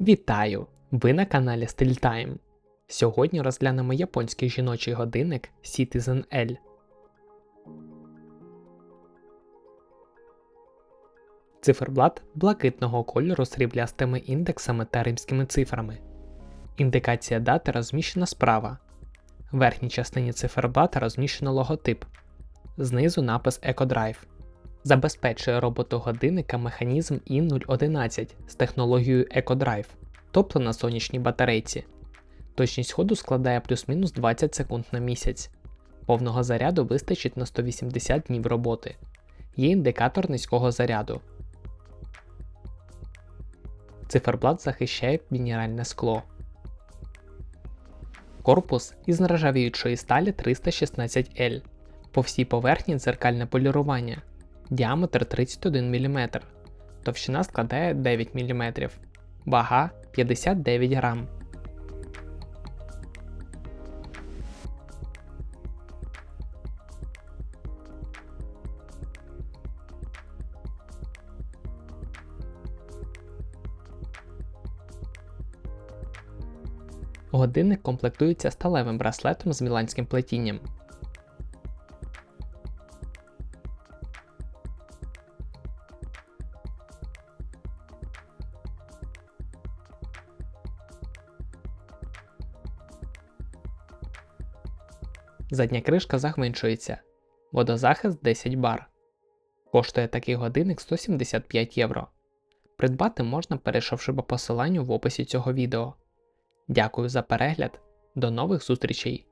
Вітаю! Ви на каналі Style Time. Сьогодні розглянемо японський жіночий годинник Citizen L. Циферблат блакитного кольору сріблястими індексами та римськими цифрами. Індикація дати розміщена справа. В верхній частині циферблата розміщено логотип. Знизу напис EcoDrive. Забезпечує роботу годинника механізм i011 з технологією EcoDrive, тобто на сонячній батарейці. Точність ходу складає плюс-мінус 20 секунд на місяць. Повного заряду вистачить на 180 днів роботи. Є індикатор низького заряду. Циферблат захищає мінеральне скло. Корпус із нержавіючої сталі 316L. По всій поверхні дзеркальне полірування. Діаметр 31 мм. Товщина складає 9 мм. Вага 59 грам. Годинник комплектується сталевим браслетом з міланським плетінням. Задня кришка загменшується. Водозахист 10 бар. Коштує такий годинник 175 євро. Придбати можна, перейшовши по посиланню в описі цього відео. Дякую за перегляд. До нових зустрічей!